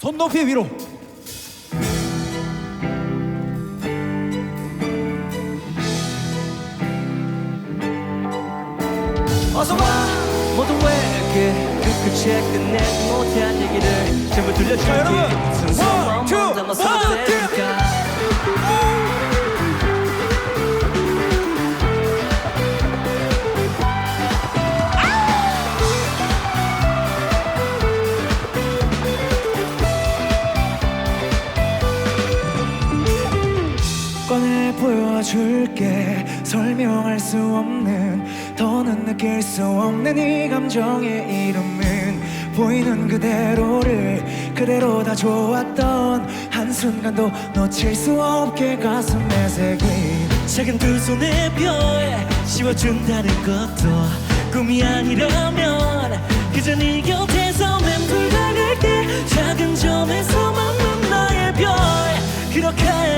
손 높이 위로. 어서 와. 모두 왜게 그 끝에 끝내지 못한 얘기를 전부 들려줄게 꺼내 보여줄게. 설명할 수 없는 더는 느낄 수 없는 이 감정의 이름은 보이는 그대로를 그대로 다 좋았던 한순간도 놓칠 수 없게 가슴에 새긴 작은 두 손의 별 씌워준다는 것도 꿈이 아니라면 그저 네 곁에서 맴돌 다닐 때 작은 점에서 만난 나의 별. 그렇게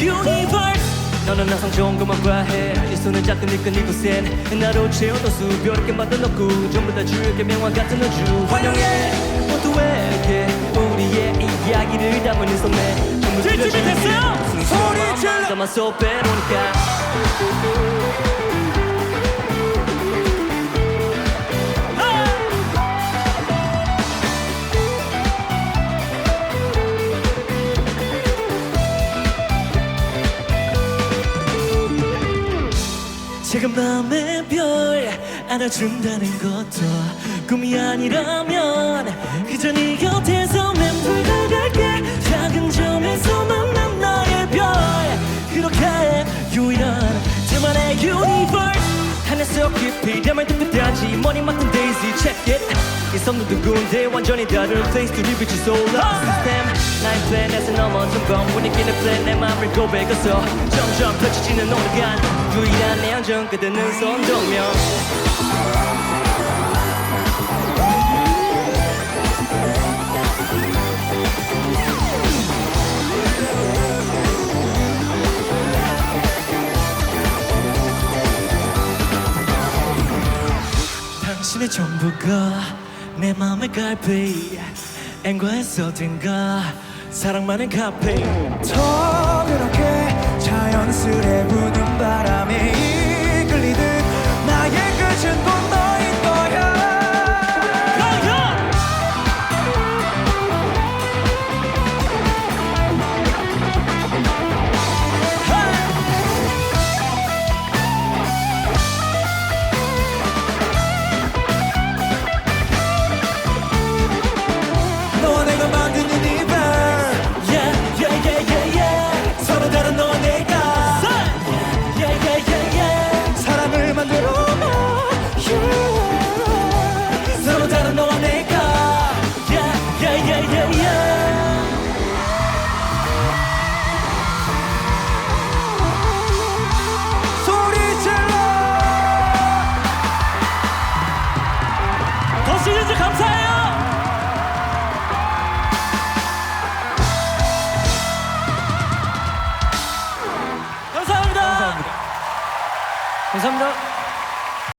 유니버스 너는 항상 좋은 것만 봐해. 이 손은 작은 네끈 이곳엔 나로 채워도 수별하게 만들어놓고 전부 다 줄게 명화 같은 우주 환영해. 모두에게 우리의 이야기를 담은 이 손에 전부 됐어요? 소리 질러! 담아서 빼놓으니까 지금 밤의 별 안아준다는 것도 꿈이 아니라면 그저 네 곁에서 맴돌다 갈게. 작은 점에서 만난 나의 별. 그렇게 유일한 둘만의 유니버스 하늘 속 깊이 담을 듯하지 머리 맡은 데이지 check it. 이 섬도 누군데 완전히 다른 place to live with your soul system 나의 플랜에서 넘어진 건 분위기는 플랜 내 맘을 고백해서 점점 펼쳐지는 오늘간 유일한 내 안정 그대는 손동명. 당신의 전부가 내 맘의 갈피 앵과에서 된가 사랑만은 카페 더 그렇게 자연스레 부는 바람에 감사해요. 감사합니다. 감사합니다. 감사합니다